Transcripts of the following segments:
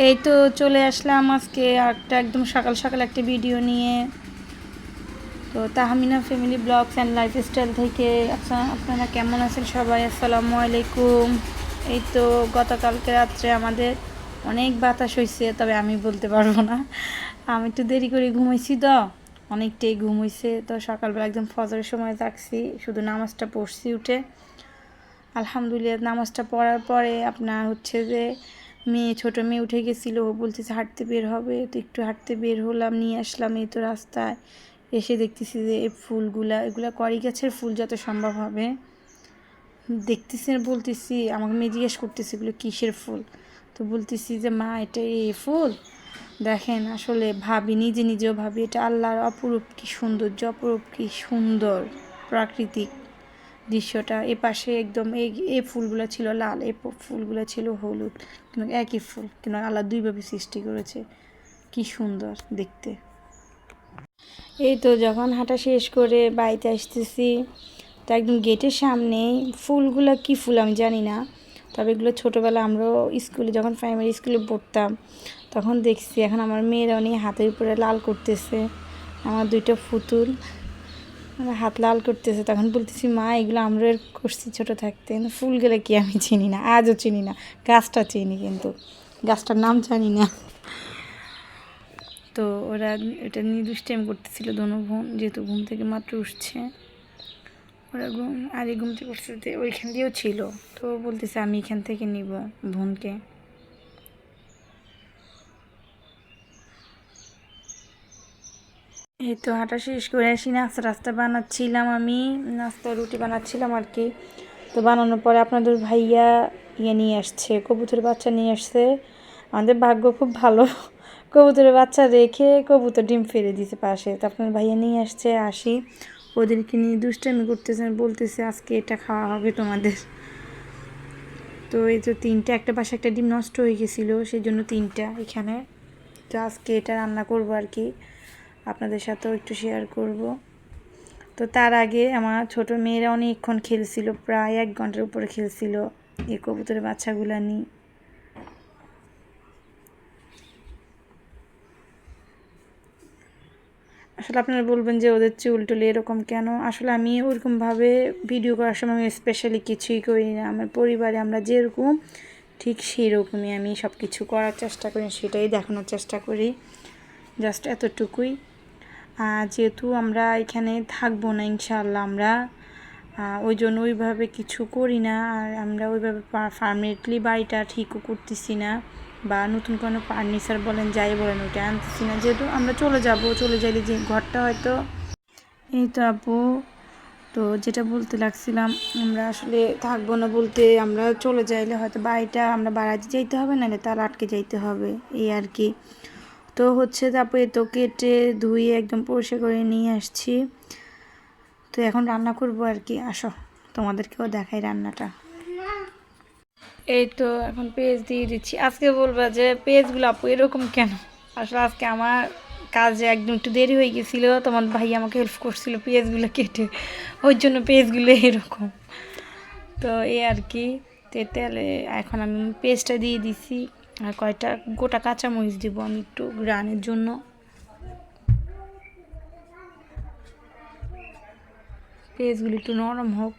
এই তো চলে আসলাম আজকে একটা একদম সকাল সকাল একটা ভিডিও নিয়ে। তো Tahmina family blogs and lifestyle থেকে। আচ্ছা আপনারা কেমন আছেন সবাই? আসসালামু আলাইকুম। এই তো গতকালকে রাত্রে আমাদের অনেক বাতাস হয়েছে তবে আমি বলতে পারব না। আমি একটু দেরি করে ঘুমাইছি তো, অনেকটাই ঘুম হয়েছে তো সকালবেলা একদম ফজরের সময় থাকছি শুধু নামাজটা পড়ছি উঠে। আলহামদুলিল্লাহ, নামাজটা পড়ার পরে আপনার হচ্ছে যে মেয়ে, ছোট মেয়ে উঠে গেছিল, ও বলতেছে, হাঁটতে বের হবে। তো একটু হাঁটতে বের হলাম, নিয়ে আসলাম এই তো রাস্তায়। এসে দেখতেছি যে এই ফুলগুলা, এগুলা করি গাছের ফুল যত সম্ভব হবে। দেখতেছি, বলতেছি, আমাকে মেয়ে জিজ্ঞেস করতেছি, এগুলো কিসের ফুল? তো বলতেছি যে, মা, এটা এই ফুল? দেখেন, আসলে ভাবি, নিজে নিজেও ভাবি, এটা আল্লাহর অপরূপ কি সৌন্দর্য, অপরূপ কি সুন্দর, প্রাকৃতিক। দৃশ্যটা, এ পাশে একদম এই এ ফুলগুলো ছিল লাল এ ফুলগুলো ছিল হলুদ কিন্তু একই ফুল কিন্তু আল্লাহ দুইভাবে সৃষ্টি করেছে। কি সুন্দর দেখতে। এই তো যখন হাঁটা শেষ করে বাড়িতে আসতেছি, তো একদম গেটের সামনে ফুলগুলো কি ফুল আমি জানি না, তবে এগুলো ছোটোবেলা আমরাও স্কুলে, যখন প্রাইমারি স্কুলে পড়তাম, তখন দেখছি এখন আমার মেয়েরা নিয়ে হাতের উপরে লাল করতেছে, আমার দুইটা পুতুল আমার হাত লাল করতেছে, তখন বলতেছি, মা, এগুলো আমরা করছি ছোটো থাকতে। কিন্তু ফুলগুলো কি আমি চিনি না, আজও চিনি না, গাছটা চিনি কিন্তু, গাছটার নাম জানি না। তো ওরা এটা নিয়ে দুষ্টাইম করতেছিল দোনো বোন, যেহেতু ঘুম থেকে মাত্র উঠছে। ওরা ঘুম আরে ঘুম থেকে উঠছে, ওইখান দিয়েও ছিল। তো বলতেছে, আমি এখান থেকে নিব বোনকে। এই তো হাঁটা শেষ করে আসি, নাস্তা রাস্তা বানাচ্ছিলাম আমি। নাস্তা রুটি বানাচ্ছিলাম আর কি। তো বানানোর পরে আপনাদের ভাইয়া ইয়ে নিয়ে আসছে, কবুতরের বাচ্চা নিয়ে আসছে। আমাদের ভাগ্য খুব ভালো। কবুতরের বাচ্চা রেখে কবুতর ডিম ফেলে দিতে পাশে। তো আপনার ভাইয়া নিয়ে আসছে, আসি। ওদেরকে নিয়ে দুষ্টামি করতেছেন বলতেছে আজকে এটা খাওয়া হবে তোমাদের। তো এই তো তিনটা, একটা পাশে একটা ডিম নষ্ট হয়ে গেছিল সেই জন্য তিনটা এখানে। তো আজকে এটা রান্না করব আর কি। আপনাদের সাথেও একটু শেয়ার করব। তো তার আগে আমার ছোট মেয়েরা অনেকক্ষণ খেলছিল, প্রায় এক ঘণ্টার উপরে খেলছিল এই কবুতরের বাচ্চাগুলো নিয়ে। আসলে আপনারা বলবেন যে ওদের চুল টুল এরকম কেন? আসলে আমি ওরকমভাবে ভিডিও করার সময় আমি স্পেশালি কিছুই করি না। আমার পরিবারে আমরা যেরকম, ঠিক সেই রকমই আমি সব কিছু করার চেষ্টা করি, সেটাই দেখানোর চেষ্টা করি। জাস্ট এতটুকুই। যেহেতু আমরা এখানে থাকব না, ইনশাআল্লাহ আমরা ওই জন্য ওইভাবে কিছু করি না। আর আমরা ওইভাবে পারমানেন্টলি বাড়িটা ঠিকও করতেছি না বা নতুন কোনো ফার্নিচার বলেন, যাই বলেন, ওইটা আনতেছি না। যেহেতু আমরা চলে যাব, চলে যাইলে যে ঘরটা হয়তো, এই তো আপু, তো যেটা বলতে লাগছিলাম, আমরা আসলে থাকব না বলতে আমরা চলে যাইলে হয়তো বাড়িটা আমরা বাড়াতে যাইতে হবে, নাহলে তার আটকে যাইতে হবে, এই আর কি। তো হচ্ছে তারপরে তো কেটে ধুয়ে একদম পরিষ্কার করে নিয়ে আসছি। তো এখন রান্না করব আর কি। আসো, তোমাদেরকেও দেখাই রান্নাটা। এই তো এখন পেজ দিয়ে দিচ্ছি। আজকে বলবা যে পেজগুলো আপু এরকম কেন? আসলে আজকে আমার কাজে একদম একটু দেরি হয়ে গেছিল। তোমার ভাই আমাকে হেল্প করছিল পেজগুলো কেটে। ওই জন্য পেজগুলো এরকম। তো এই আর কি। তেলে এখন আমি পেস্টটা দিয়ে দিছি। আর কয়টা গোটা কাঁচামরিচ দিব আমি একটু গ্রানের জন্য। পেঁয়াজগুলো একটু নরম হোক।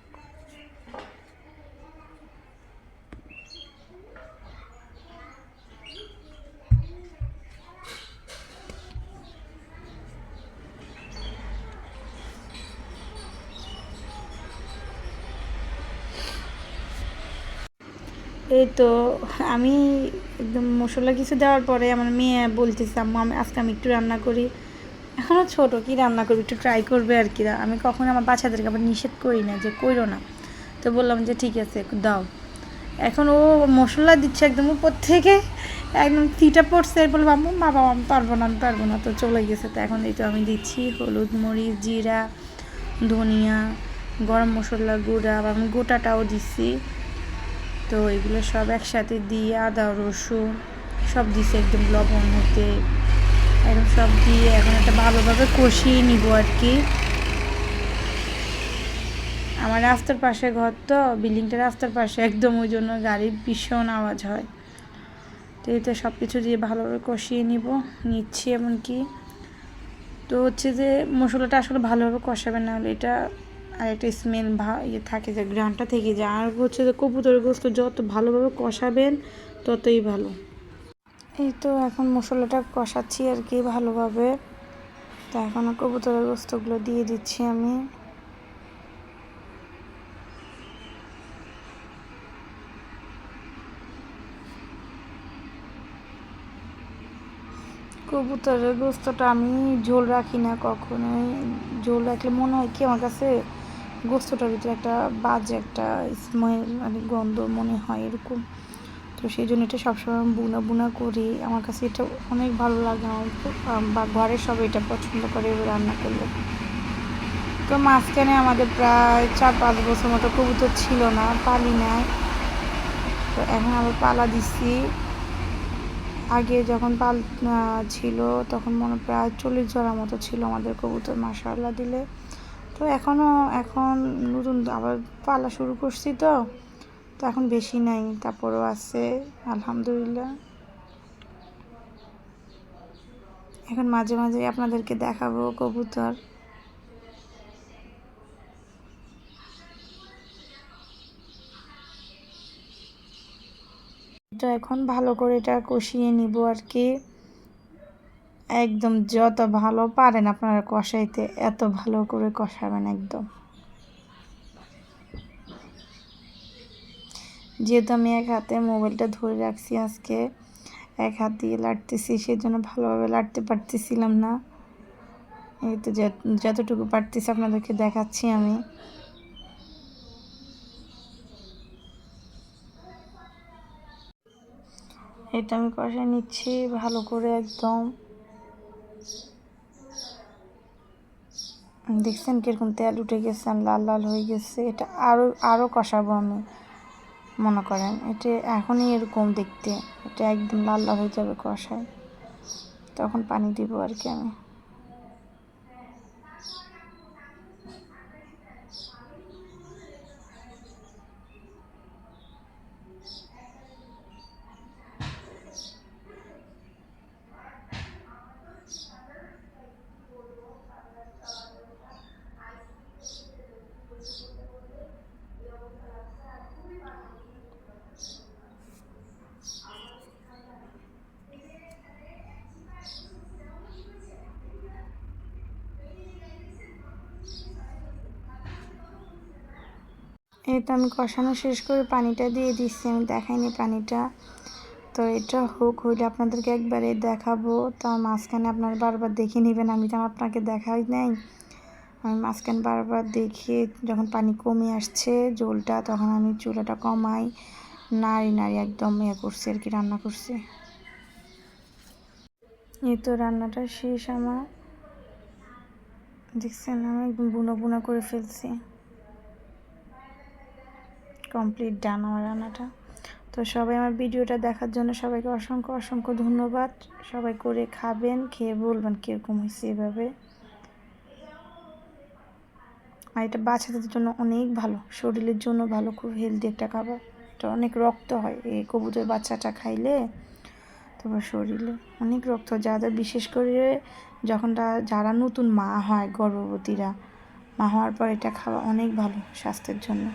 এই তো, আমি একদম মশলা কিছু দেওয়ার পরে আমার মেয়ে বলতেছে, আম্মু, আমি আজকে আমি একটু রান্না করি। এখনও ছোটো, কি রান্না করবি? একটু ট্রাই করবে আর কি। আমি কখনো আমার বাচ্চাদেরকে আবার নিষেধ করি না যে কইরো না। তো বললাম যে ঠিক আছে দাও। এখন ও মশলা দিচ্ছে একদম উপর থেকে, একদম থিটা পড়ছে। আর বলব আম্মু, মা, বাবা, আমি পারব না, আমি পারব না। তো চলে গেছে। তো এখন এই তো আমি দিচ্ছি হলুদ মরিচ, জিরা, ধনিয়া, গরম মশলা, গুঁড়া আমি গোটাটাও দিচ্ছি। তো এগুলো সব একসাথে দিয়ে আদা, রসুন সব দিছে একদম লবণ হতে। একদম সব দিয়ে এখন একটা ভালোভাবে কষিয়ে নিব আর কি। আমার রাস্তার পাশে ঘর তো বিল্ডিংটা রাস্তার পাশে একদম ওই জন্য গাড়ির ভীষণ আওয়াজ হয়। তো এতে সব কিছু দিয়ে ভালোভাবে কষিয়ে নিব, নিচ্ছি এমনকি। তো হচ্ছে যে মশলাটা আসলে ভালোভাবে কষাবে না হলে এটা আর একটা স্মেল ইয়ে থাকে যে গ্রানটা থেকে যায়। আর হচ্ছে যে কবুতরের গোস্ত যত ভালোভাবে কষাবেন, ততই ভালো। এই তো এখন মশলাটা কষাচ্ছি আর কি ভালোভাবে। তো এখন কবুতরের গোস্তগুলো দিয়ে দিচ্ছি আমি। কবুতরের গোস্তটা আমি ঝোল রাখি না কখনোই। ঝোল রাখলে মনে হয় কি আমার কাছে গোস্তটার ভিতরে একটা বাজে একটা স্মেল মানে গন্ধ মনে হয় এরকম। তো সেই জন্য এটা সবসময় বুনা বুনা করি। আমার কাছে এটা অনেক ভালো লাগে। আমার বা, ঘরের সবাই এটা পছন্দ করে রান্না করলে। তো মাঝখানে আমাদের প্রায় চার পাঁচ বছর মতো কবুতর ছিল না, পালি নাই। তো এখন আবার পালা দিচ্ছি আগে যখন পাল ছিল, তখন মনে প্রায় চল্লিশ জোড়া মতো ছিল আমাদের কবুতর মাসাল্লাহ দিলে। তো এখনও এখন নতুন আবার পালা শুরু করছি তো তো এখন বেশি নাই, তারপরও আছে, আলহামদুলিল্লাহ। এখন মাঝে মাঝে আপনাদেরকে দেখাবো কবুতর। এখন ভালো করে এটা কষিয়ে নিব আর কি। একদম যত ভালো পারেন আপনারা কষাইতে, এত ভালো করে কষাবেন একদম। যেহেতু আমি এক হাতে মোবাইলটা ধরে রাখছি আজকে, এক হাত দিয়ে লাটতেছি, সেজন্য ভালোভাবে লাটতে পারতেছিলাম না। এই তো যতটুকু পারতেছি আপনাদেরকে দেখাচ্ছি আমি। এটা আমি কষাই নিচ্ছি ভালো করে একদম। দেখছেন কীরকম তেল উঠে গেছে লাল লাল হয়ে গেছে। এটা আরও আরও কষাবো আমি, মনে করেন। এটা এখনই এরকম দেখতে। এটা একদম লাল লাল হয়ে যাবে কষায়। তখন পানি দিব আর কি আমি। তো আমি কষানো শেষ করে পানিটা দিয়ে দিচ্ছি। আমি দেখাইনি পানিটা। তো এটা হোক, হইলে আপনাদেরকে একবারে দেখাবো। তার মাঝখানে আপনারা বারবার দেখে নেবেন, আমি তো আপনাকে দেখাই নাই। আমি মাঝখানে বারবার দেখে যখন পানি কমে আসছে জলটা তখন আমি চুলাটা কমাই। নাড়ি নাড়ি একদম ইয়ে করছি আর কি, রান্না করছি। এই তো রান্নাটা শেষ আমার। দেখছেন, আমি বুনো বুনো করে ফেলছি। কমপ্লিট ডান আমার রান্নাটা। তো সবাই আমার ভিডিওটা দেখার জন্য সবাইকে অসংখ্য অসংখ্য ধন্যবাদ। সবাই করে খাবেন, খেয়ে বলবেন কীরকম হয়েছে এভাবে। আর এটা বাচ্চাদের জন্য অনেক ভালো, শরীরের জন্য ভালো, খুব হেলদি একটা খাবার। এটা অনেক রক্ত হয়, এই কবুতর বাচ্চাটা খাইলে। তারপর শরীরে অনেক রক্ত যাদের বিশেষ করে যখন যারা নতুন মা হয় গর্ভবতীরা, মা হওয়ার পর এটা খাওয়া অনেক ভালো স্বাস্থ্যের জন্য।